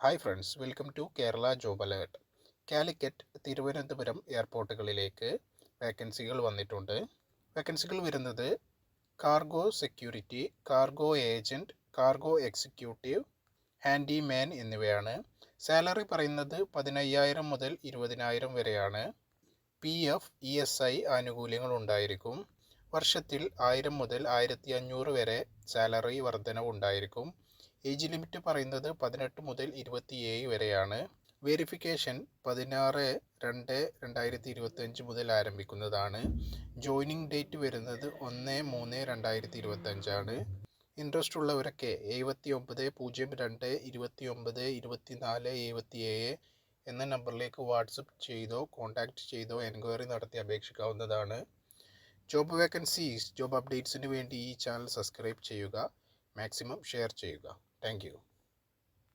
Hi friends welcome to Kerala job alert Calicut Thiruvananthapuram എയർപോർട്ടുകളിലേക്ക് വേക്കൻസികൾ വന്നിട്ടുണ്ട്. വേക്കൻസികൾ വരുന്നത് cargo security cargo agent cargo executive handyman എന്നിവയാണ്. Salary പറയുന്നത് പതിനയ്യായിരം മുതൽ ഇരുപതിനായിരം വരെയാണ്. P F E S I ആനുകൂല്യങ്ങൾ ഉണ്ടായിരിക്കും. വർഷത്തിൽ ആയിരം മുതൽ ആയിരത്തി അഞ്ഞൂറ് വരെ സാലറി വർധനവ് ഉണ്ടായിരിക്കും ഏജ് ലിമിറ്റ് പറയുന്നത് പതിനെട്ട് മുതൽ ഇരുപത്തിയേഴ് വരെയാണ്. വെരിഫിക്കേഷൻ പതിനാറ് രണ്ട് രണ്ടായിരത്തി ഇരുപത്തഞ്ച് മുതൽ ആരംഭിക്കുന്നതാണ്. ജോയിനിങ് ഡേറ്റ് വരുന്നത് ഒന്ന് മൂന്ന് രണ്ടായിരത്തി ഇരുപത്തഞ്ചാണ് ഇൻട്രസ്റ്റ് ഉള്ളവരൊക്കെ എഴുപത്തി ഒമ്പത് പൂജ്യം രണ്ട് ഇരുപത്തി ഒമ്പത് ഇരുപത്തി നാല് എഴുപത്തി ഏഴ് എന്ന നമ്പറിലേക്ക് വാട്സപ്പ് ചെയ്തോ കോൺടാക്റ്റ് ചെയ്തോ എൻക്വയറി നടത്തി അപേക്ഷിക്കാവുന്നതാണ്. ജോബ് വേക്കൻസീസ് ജോബ് അപ്ഡേറ്റ്സിന് വേണ്ടി ഈ ചാനൽ സബ്സ്ക്രൈബ് ചെയ്യുക. മാക്സിമം ഷെയർ ചെയ്യുക. Thank you.